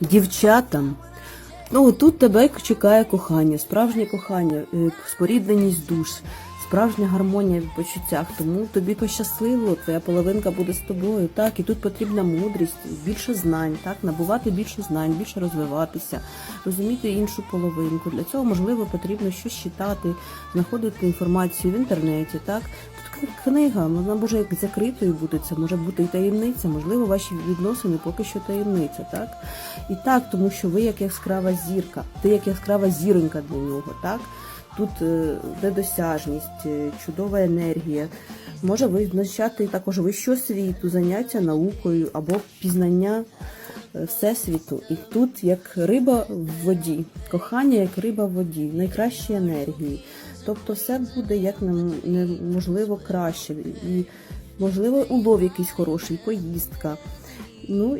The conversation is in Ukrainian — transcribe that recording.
дівчатам. Ну, тут тебе чекає кохання, справжнє кохання, е, спорідненість душ, справжня гармонія в почуттях. Тому тобі пощасливо, твоя половинка буде з тобою. Так, і тут потрібна мудрість, більше знань, так, набувати більше знань, більше розвиватися, розуміти іншу половинку. Для цього можливо потрібно щось читати, знаходити інформацію в інтернеті. Так, книга, вона може як закритою бути, це може бути і таємниця, можливо, ваші відносини поки що таємниця, так? І так, тому що ви як яскрава зірка, ти як яскрава зіронька для нього, так? Тут е, недосяжність, е, чудова енергія. Може визначати також вищу світу, заняття наукою або пізнання всесвіту. І тут як риба в воді, кохання як риба в воді, найкращі енергії. Тобто все буде як неможливо краще. І можливо улов якийсь хороший, поїздка. Ну